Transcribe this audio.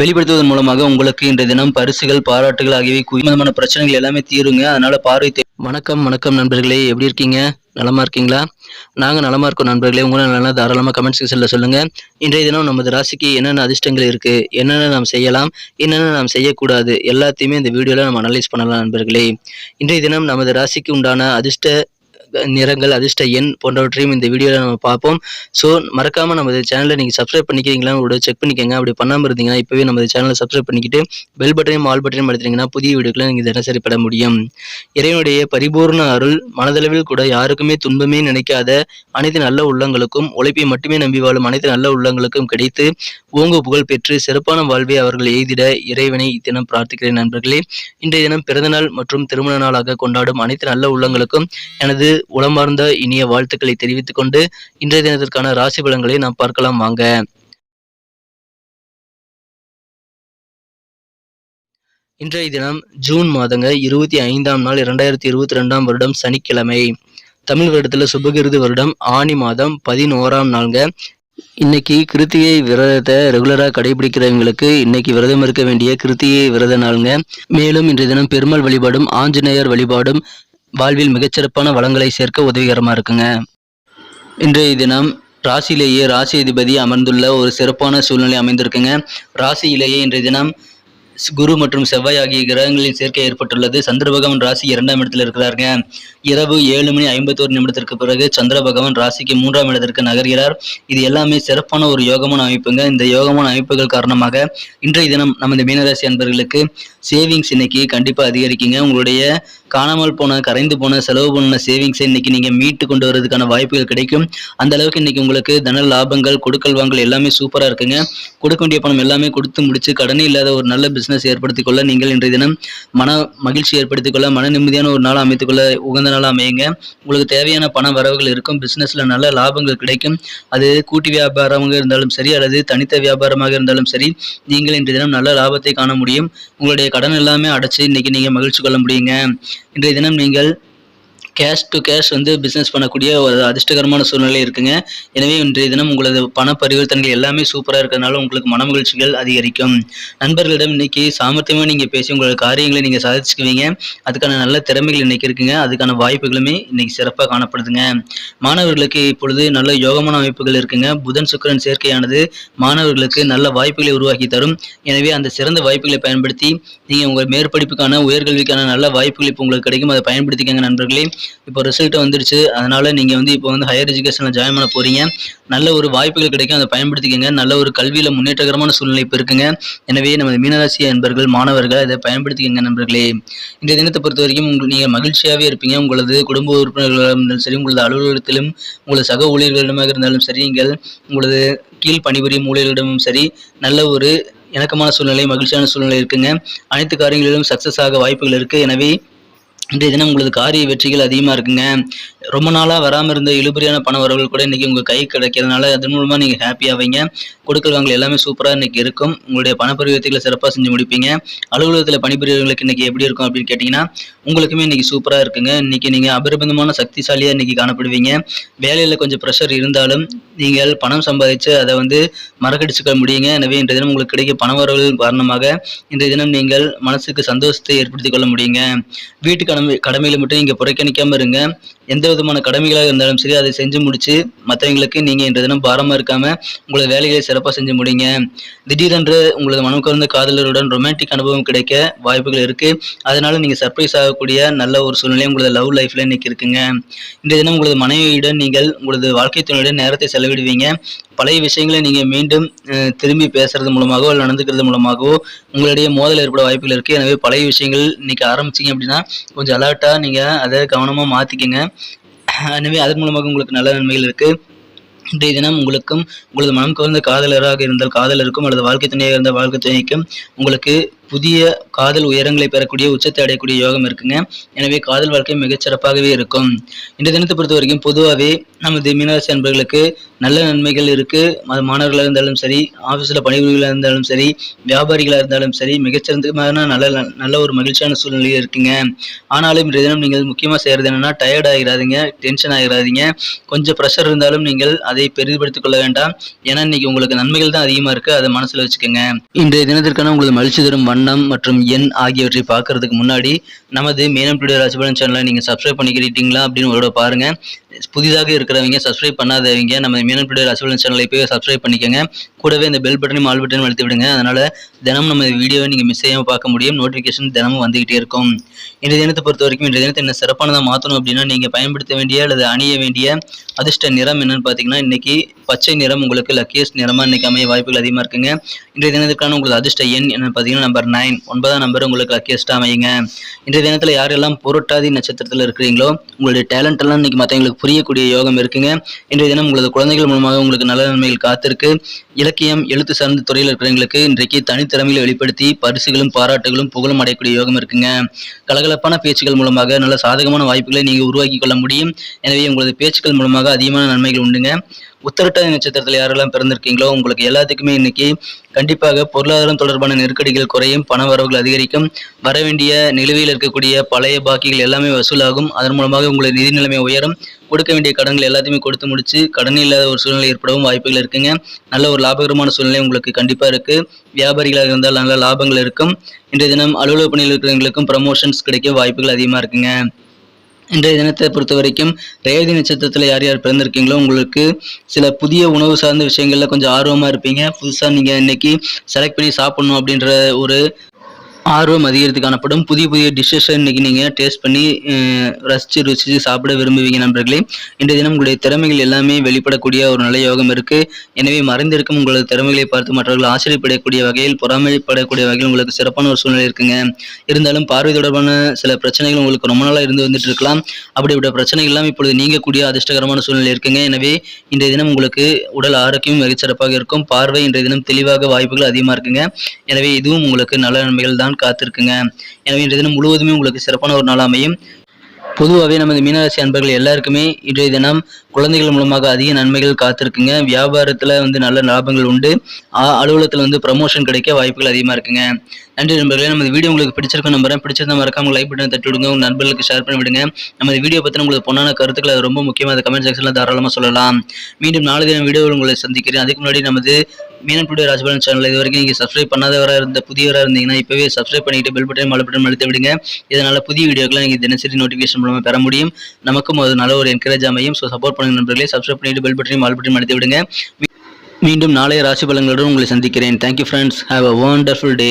வெளிப்படுத்துவதன் மூலமாக உங்களுக்கு இன்றைய தினம் பரிசுகள் பாராட்டுகள் ஆகியவை குவிமதமான பிரச்சனைகள் எல்லாமே தீருங்க. அதனால பார்வை வணக்கம் வணக்கம் நண்பர்களே. எப்படி இருக்கீங்க? நலமா இருக்கீங்களா? நாங்கள் நலமா இருக்கோம் நண்பர்களே. உங்களை நல்லா தாராளமாக கமெண்ட் செக்ஷனில் சொல்லுங்க. இன்றைய தினம் நமது ராசிக்கு என்னென்ன அதிர்ஷ்டங்கள் இருக்கு? என்னென்ன நாம் செய்யலாம்? என்னென்ன நாம் செய்யக்கூடாது? எல்லாத்தையுமே இந்த வீடியோவில் நம்ம அனலைஸ் பண்ணலாம் நண்பர்களே. இன்றைய தினம் நமது ராசிக்கு உண்டான அதிர்ஷ்ட நிறங்கள் அதிர்ஷ்ட எண் போன்றவற்றையும் இந்த வீடியோவில் நம்ம பார்ப்போம். ஸோ மறக்காமல் நமது சேனலை நீங்கள் சப்ஸ்கிரைப் பண்ணிக்கிறீங்களா உங்களோட செக் பண்ணிக்கோங்க. அப்படி பண்ணாமல் இருந்தீங்கன்னா இப்போவே நமது சேனலை சப்ஸ்கிரைப் பண்ணிக்கிட்டு பெல் பட்டனையும் ஆல் பட்டனையும் அழுத்திங்கன்னா புதிய வீடியோக்களை நீங்கள் தினசரி முடியும்? இறைவனுடைய பரிபூர்ண அருள் மனதளவில் கூட யாருக்குமே துன்பமே நினைக்காத அனைத்து நல்ல உள்ளங்களுக்கும் உழைப்பை மட்டுமே நம்பி வாழும் அனைத்து நல்ல உள்ளங்களுக்கும் கிடைத்து ஓங்கு புகழ் பெற்று சிறப்பான வாழ்வை அவர்கள் எய்திட இறைவனை இத்தினம் பிரார்த்திக்கிறேன் நண்பர்களே. இன்றைய தினம் பிறந்தநாள் மற்றும் திருமண நாளாக கொண்டாடும் அனைத்து நல்ல உள்ளங்களுக்கும் எனது உளமார்ந்த இனிய வாழ்த்துக்களை தெரிவித்துக் கொண்டு இன்றைய தினத்திற்கான ராசி பலன்களை நாம் பார்க்கலாம் வாங்க. இன்றைய தினம் ஜூன் மாதங்க இருபத்தி ஐந்தாம் நாள் இரண்டாயிரத்தி இருபத்தி ரெண்டாம் வருடம் சனிக்கிழமை. தமிழ் வருடத்துல சுபகிருது வருடம் ஆணி மாதம் பதினோராம் நாளுங்க. இன்னைக்கு கிருத்திகை விரதத்தை ரெகுலராக கடைபிடிக்கிறவங்களுக்கு இன்னைக்கு விரதம் இருக்க வேண்டிய கிருத்திகை விரத நாளுங்க. மேலும் இன்றைய தினம் பெருமாள் வழிபாடும் ஆஞ்சநேயர் வழிபாடும் வாழ்வில் மிகச்சிறப்பான வளங்களை சேர்க்க உதவிகரமாக இருக்குங்க. இன்றைய தினம் ராசியிலேயே ராசி அதிபதி அமர்ந்துள்ள ஒரு சிறப்பான சூழ்நிலை அமைந்திருக்குங்க. ராசியிலேயே இன்றைய தினம் குரு மற்றும் செவ்வாய் ஆகிய கிரகங்களின் சேர்க்கை ஏற்பட்டுள்ளது. சந்திர பகவான் ராசி இரண்டாம் இடத்தில் இருக்கிறாருங்க. இரவு ஏழு மணி ஐம்பத்தோரு நிமிடத்திற்கு பிறகு சந்திர பகவான் ராசிக்கு மூன்றாம் இடத்திற்கு நகர்கிறார். இது எல்லாமே சிறப்பான ஒரு யோகமான அமைப்புங்க. இந்த யோகமான அமைப்புகள் காரணமாக இன்றைய தினம் நமது மீனராசி அன்பர்களுக்கு சேவிங்ஸ் இன்னைக்கு கண்டிப்பாக அதிகரிக்குங்க. உங்களுடைய காணாமல் போன கரைந்து போன செலவு பண்ண சேவிங்ஸை இன்னைக்கு நீங்க மீட்டு கொண்டு வரதுக்கான வாய்ப்புகள் கிடைக்கும். அந்த அளவுக்கு இன்னைக்கு உங்களுக்கு தன லாபங்கள் கொடுக்கல் வாங்கல் எல்லாமே சூப்பரா இருக்குங்க. கொடுக்க வேண்டிய பணம் எல்லாமே கொடுத்து முடிச்சு கடனே இல்லாத ஒரு நல்ல பிசினஸ் ஏற்படுத்திக் கொள்ள நீங்கள் இன்றைய தினம் மன மகிழ்ச்சி ஏற்படுத்திக் கொள்ள மன நிம்மதியான ஒரு நாள் அமைத்துக் கொள்ள உகந்த நாளாக அமையுங்க. உங்களுக்கு தேவையான பண வரவுகள் இருக்கும். பிசினஸ்ல நல்ல லாபங்கள் கிடைக்கும். அது கூட்டி வியாபாரமாக இருந்தாலும் சரி அல்லது தனித்த வியாபாரமாக இருந்தாலும் சரி நீங்கள் இன்றைய தினம் நல்ல லாபத்தை காண முடியும். உங்களுடைய கடன் எல்லாமே அடைச்சு இன்னைக்கு நீங்க மகிழ்ச்சி கொள்ள முடியுங்க. இன்றைய தினம் நீங்கள் கேஷ் டு கேஷ் வந்து பிஸ்னஸ் பண்ணக்கூடிய ஒரு அதிர்ஷ்டகரமான சூழ்நிலை இருக்குங்க. எனவே இன்றைய தினம் உங்களது பண பரிவர்த்தனைகள் எல்லாமே சூப்பராக இருக்கிறதுனால உங்களுக்கு மன மகிழ்ச்சிகள் அதிகரிக்கும். நண்பர்களிடம் இன்னைக்கு சாமர்த்தியமாக நீங்கள் பேசி உங்களோட காரியங்களை நீங்கள் சாதிச்சுக்குவீங்க. அதுக்கான நல்ல திறமைகள் இன்னைக்கு இருக்குங்க. அதுக்கான வாய்ப்புகளுமே இன்னைக்கு சிறப்பாக காணப்படுதுங்க. மாணவர்களுக்கு இப்பொழுது நல்ல யோகமான அமைப்புகள் இருக்குங்க. புதன் சுக்கரன் சேர்க்கையானது மாணவர்களுக்கு நல்ல வாய்ப்புகளை உருவாக்கி தரும். எனவே அந்த சிறந்த வாய்ப்புகளை பயன்படுத்தி நீங்கள் உங்கள் மேற்படிப்புக்கான உயர்கல்விக்கான நல்ல வாய்ப்புகள் இப்போ உங்களுக்கு கிடைக்கும். அதை பயன்படுத்திக்கங்க நண்பர்களே. இப்போ ரிசல்ட் வந்துருச்சு. அதனால நீங்கள் வந்து இப்போ வந்து ஹையர் எஜுகேஷனில் ஜாயின் பண்ண போறீங்க. நல்ல ஒரு வாய்ப்புகள் கிடைக்கும். அதை பயன்படுத்திக்கங்க. நல்ல ஒரு கல்வியில் முன்னேற்றகரமான சூழ்நிலை இப்போ இருக்குங்க. எனவே நமது மீனராசி என்பர்கள் மாணவர்கள் அதை பயன்படுத்திக்கங்க நண்பர்களே. இந்த தினத்தை பொறுத்த வரைக்கும் உங்களுக்கு நீங்கள் மகிழ்ச்சியாகவே இருப்பீங்க. உங்களது குடும்ப உறுப்பினர்களாக இருந்தாலும் சரி உங்களது அலுவலகத்திலும் உங்களது சக ஊழியர்களிடமாக இருந்தாலும் சரி நீங்கள் உங்களது கீழ் பணிபுரியும் ஊழியர்களிடமும் சரி நல்ல ஒரு இணக்கமான சூழ்நிலை மகிழ்ச்சியான சூழ்நிலை இருக்குங்க. அனைத்து காரியங்களிலும் சக்ஸஸ் ஆக வாய்ப்புகள் இருக்குது எனவே இன்றைய தினம் உங்களது காரிய வெற்றிகள் அதிகமாக இருக்குங்க. ரொம்ப நாளாக வராமல் இருந்த இழுபறியான பண வரவுகள் கூட இன்றைக்கி உங்கள் கை கிடைக்கிறதுனால அதன் மூலமாக நீங்கள் ஹாப்பியாவீங்க கொடுக்கல் வாங்கல் எல்லாமே சூப்பராக இன்றைக்கி இருக்கும். உங்களுடைய பண சிறப்பாக செஞ்சு முடிப்பீங்க. அலுவலகத்தில் பணிபுரியவர்களுக்கு இன்றைக்கி எப்படி இருக்கும் அப்படின்னு கேட்டிங்கன்னா உங்களுக்குமே இன்றைக்கி சூப்பராக இருக்குங்க. இன்றைக்கி நீங்கள் அபரிபந்தமான சக்திசாலியாக இன்றைக்கி காணப்படுவீங்க. வேலையில் கொஞ்சம் ப்ரெஷர் இருந்தாலும் நீங்கள் பணம் சம்பாதிச்சு அதை வந்து மறக்கடிச்சுக்க முடியுங்க. எனவே இன்றைய தினம் உங்களுக்கு கிடைக்கும் பண வரவுகள் காரணமாக இன்றைய தினம் நீங்கள் மனசுக்கு சந்தோஷத்தை ஏற்படுத்திக் கொள்ள முடியுங்க. வீட்டு கடமை கடமையில் மட்டும் நீங்கள் புறக்கணிக்காமல் இருங்க. எந்த விதமான கடமைகளாக இருந்தாலும் சரி அதை செஞ்சு முடிச்சு மற்றவங்களுக்கு நீங்கள் இன்றைய தினம் பாரமாக இருக்காமல் உங்களது வேலைகளை சிறப்பாக செஞ்சு முடியுங்க திடீரென்று உங்களது மனம் கலந்த காதலருடன் ரொமான்டிக் அனுபவம் கிடைக்க வாய்ப்புகள் இருக்குது அதனால நீங்கள் சர்ப்ரைஸ் ஆகக்கூடிய நல்ல ஒரு சூழ்நிலை உங்களது லவ் லைஃப்பில் இன்னைக்கு இருக்குங்க. இன்றைய தினம் உங்களது மனைவியுடன் நீங்கள் உங்களது வாழ்க்கை துணையுடன் நேரத்தை செலவிடுவீங்க. பழைய விஷயங்களை நீங்கள் மீண்டும் திரும்பி பேசுறது மூலமாகவோ இல்லை நடந்துக்கிறது மூலமாகவோ உங்களிடையே மோதல் ஏற்பட வாய்ப்புகள் இருக்குது எனவே பழைய விஷயங்கள் இன்னைக்கு ஆரம்பிச்சிங்க அப்படின்னா கொஞ்சம் அலர்ட்டாக நீங்கள் அதை கவனமாக மாற்றிக்கங்க எனவே அதன் மூலமாக உங்களுக்கு நல்ல நன்மைகள் இருக்குது இன்றைய தினம் உங்களுக்கும் உங்களது மனம் கவர்ந்த காதலராக இருந்தால் காதலருக்கும் அல்லது வாழ்க்கை துணையாக இருந்தால் வாழ்க்கை துணைக்கும் உங்களுக்கு புதிய காதல் உயரங்களை பெறக்கூடிய உச்சத்தை அடையக்கூடிய யோகம் இருக்குங்க. எனவே காதல் வாழ்க்கை மிகச்சிறப்பாகவே இருக்கும். இந்த தினத்தை பொறுத்த வரைக்கும் பொதுவாகவே நமது மீனராசி அன்பர்களுக்கு நல்ல நன்மைகள் இருக்கு. அது மாணவர்களாக இருந்தாலும் சரி ஆஃபீஸில் பணிபுரிகளாக இருந்தாலும் சரி வியாபாரிகளாக இருந்தாலும் சரி மிகச்சிறந்தமான நல்ல நல்ல ஒரு மகிழ்ச்சியான சூழ்நிலையில் இருக்குங்க. ஆனாலும் இன்றைய தினம் நீங்கள் முக்கியமாக செய்கிறது என்னென்னா டயர்ட் ஆகிடாதீங்க டென்ஷன் ஆகிடாதீங்க கொஞ்சம் ப்ரெஷர் இருந்தாலும் நீங்கள் அதை பெரிதுபடுத்திக் கொள்ள வேண்டாம். ஏன்னா இன்னைக்கு உங்களுக்கு நன்மைகள் தான் அதிகமாக இருக்கு. அதை மனசில் வச்சுக்கோங்க. இன்றைய தினத்திற்கான உங்களுக்கு மகிழ்ச்சி தரும் வண்ணம் மற்றும் எண் ஆகியவற்றை பார்க்கறதுக்கு முன்னாடி நமது மேனம் டுடே ராசிபலன் சேனலை நீங்கள் சப்ஸ்கிரைப் பண்ணிக்கிட்டீங்களா அப்படின்னு ஒரு பாருங்க. புதிதாக இருக்கிறவங்க சப்ஸ்கிரைப் பண்ணாதவங்க நம்ம மீனன் டுடே அசுவலன் சேனலை போய் சப்ஸ்கிரைப் பண்ணிக்கோங்க. கூடவே இந்த பெல் பட்டனையும் ஆல் பட்டனையும் அழுத்தி விடுங்க. அதனால் தினமும் நம்ம வீடியோவை நீங்கள் மிஸ் செய்யாமல் பார்க்க முடியும். நோட்டிஃபிகேஷன் தினமும் வந்துகிட்டே இருக்கும். இன்றைய தினத்தை பொறுத்த வரைக்கும் இன்றைய தினத்தை என்ன சிறப்பானதாக மாற்றணும் அப்படின்னா நீங்கள் பயன்படுத்த வேண்டிய அல்லது அணிய வேண்டிய அதிர்ஷ்ட நிறம் என்னன்னு பார்த்தீங்கன்னா இன்றைக்கி பச்சை நிறம் உங்களுக்கு லக்கியஸ்ட் நிறமாக இன்றைக்கி அமைய வாய்ப்புகள் அதிகமாக இருக்குங்க. இன்றைய தினத்துக்கான உங்களுக்கு அதிர்ஷ்ட எண் என்னன்னு பார்த்தீங்கன்னா நம்பர் நைன் ஒன்பதாம் நம்பர் உங்களுக்கு லக்கியஸ்ட்டாக அமையுங்க. இன்றைய தினத்தில் யாரெல்லாம் புரட்டாதி நட்சத்திரத்தில் இருக்கிறீங்களோ உங்களுடைய டேலண்ட் எல்லாம் மற்றவங்களுக்கு புரியக்கூடிய யோகம் இருக்குங்க. இன்றைய தினம் உங்களது குழந்தைகள் மூலமாக உங்களுக்கு நல்ல நன்மைகள் காத்திருக்கு. இலக்கியம் எழுத்து சார்ந்த துறையில் இருக்கிறவங்களுக்கு இன்றைக்கு தனித்திறமைகளை வெளிப்படுத்தி பரிசுகளும் பாராட்டுகளும் புகழும் அடையக்கூடிய யோகம் இருக்குங்க. கலகலப்பான பேச்சுக்கள் மூலமாக நல்ல சாதகமான வாய்ப்புகளை நீங்கள் உருவாக்கி கொள்ள முடியும். எனவே உங்களது பேச்சுக்கள் மூலமாக அதிகமான நன்மைகள் உண்டுங்க. உத்தரட்டாதி நட்சத்திரத்தில் யாரெல்லாம் பிறந்திருக்கீங்களோ உங்களுக்கு எல்லாத்துக்குமே இன்னைக்கு கண்டிப்பாக பொருளாதாரம் தொடர்பான நெருக்கடிகள் குறையும் பண வரவுகள் அதிகரிக்கும். வர வேண்டிய நிலுவையில் இருக்கக்கூடிய பழைய பாக்கிகள் எல்லாமே வசூலாகும். அதன் மூலமாக உங்களுடைய நிதி நிலைமை உயரும். கொடுக்க வேண்டிய கடன்கள் எல்லாத்தையுமே கொடுத்து முடிச்சு கடன் இல்லாத ஒரு சூழ்நிலை ஏற்படவும் வாய்ப்புகள் இருக்குங்க. நல்ல ஒரு லாபகரமான சூழ்நிலை உங்களுக்கு கண்டிப்பாக இருக்கு. வியாபாரிகளாக இருந்தால் நல்ல லாபங்கள் இருக்கும். இன்றைய தினம் அலுவலக பணியில் இருக்கிறவங்களுக்கும் ப்ரமோஷன்ஸ் கிடைக்க வாய்ப்புகள் அதிகமாக இருக்குங்க. இன்றைய தினத்தை பொறுத்த வரைக்கும் ரேவதி நட்சத்திரத்தில் யார் யார் பிறந்திருக்கீங்களோ உங்களுக்கு சில புதிய உணவு சார்ந்த விஷயங்கள்ல கொஞ்சம் ஆர்வமாக இருப்பீங்க. புதுசாக நீங்கள் இன்னைக்கு செலக்ட் பண்ணி சாப்பிடணும் அப்படின்ற ஒரு ஆர்வம் அதிகரித்து காணப்படும் புதிய புதிய டிஷ்ஷஸை இன்னைக்கு நீங்கள் டேஸ்ட் பண்ணி ரசித்து ரசிச்சு ருசிச்சு சாப்பிட விரும்புவீங்க நண்பர்களே. இன்றைய தினம் உங்களுடைய திறமைகள் எல்லாமே வெளிப்படக்கூடிய ஒரு நல்ல யோகம் இருக்கு. எனவே மறைந்திருக்கும் உங்களது திறமைகளை பார்த்து மற்றவர்கள் ஆச்சரியப்படக்கூடிய வகையில் பொறாமைப்படக்கூடிய வகையில் உங்களுக்கு சிறப்பான ஒரு சூழ்நிலை இருக்குங்க. இருந்தாலும் பார்வை தொடர்பான சில பிரச்சனைகள் உங்களுக்கு ரொம்ப நாளாக இருந்து வந்துட்டு இருக்கலாம். அப்படிப்பட்ட பிரச்சனைகள் எல்லாம் இப்பொழுது நீங்கக்கூடிய அதிர்ஷ்டகரமான சூழ்நிலை இருக்குங்க. எனவே இன்றைய தினம் உங்களுக்கு உடல் ஆரோக்கியம் மிகச்சிறப்பாக இருக்கும். பார்வை இன்றைய தினம் தெளிவாக வாய்ப்புகள் அதிகமாக இருக்குங்க. எனவே இதுவும் உங்களுக்கு நல்ல நன்மைகள் தான். காத்திருக்குங்க. எனவே இன்றைய தினம் முழுவதுமே உங்களுக்கு சிறப்பான ஒரு நாள் அமையும். பொதுவாகவே நமது மீனராசி அன்பர்கள் எல்லாருக்குமே இன்றைய தினம் குழந்தைகள் மூலமாக அதிக நன்மைகள் காத்திருக்குங்க. வியாபாரத்தில் வந்து நல்ல லாபங்கள் உண்டு. அலுவலகத்தில் வந்து ப்ரமோஷன் கிடைக்க வாய்ப்புகள் அதிகமாக இருக்குங்க. நன்றி நண்பர்களே. நம்ம வீடியோ உங்களுக்கு பிடிச்சிருக்கும் நம்புறேன். பிடிச்சிருந்தா மறக்காம லைக் பட்டன் தட்டி விடுங்க. உங்க நண்பர்களுக்கு ஷேர் பண்ணி விடுங்க. நம்ம வீடியோ பற்றின உங்களுக்கு பொண்ணான கருத்துக்களை அது ரொம்ப முக்கியமாக அதை கமெண்ட் செக்ஷனில் தாராளமாக சொல்லலாம். மீண்டும் நாளை தினம் வீடியோவில் உங்களை சந்திக்கிறேன். அதுக்கு முன்னாடி நமது மீனன் டுடே ராஜபாலன் சேனல் இது வரைக்கும் நீங்கள் சப்ஸ்கிரைப் பண்ணாதவராக இருந்த புதியவராக இருந்தீங்கன்னா இப்போவே சப்ஸ்கிரைப் பண்ணிட்டு பெல் பட்டன் மலை பட்டன் அழுத்த விடுங்க. இதனால் புதிய வீடியோக்கெல்லாம் நீங்கள் தினசரி நோட்டிஃபிகேஷன் மூலமாக பெற முடியும். நமக்கும் அது நல்ல ஒரு என்கரேஜ் அமையும். ஸோ சப்போர்ட் பண்ணுங்க நண்பர்களே. சப்ஸ்கிரைப் பண்ணிட்டு பெல் பட்டனையும் மலை பட்டன் அழுத்த விடுங்க. மீண்டும் நாளைய ராசி பலங்களுடன் உங்களை சந்திக்கிறேன். Thank you friends have a wonderful day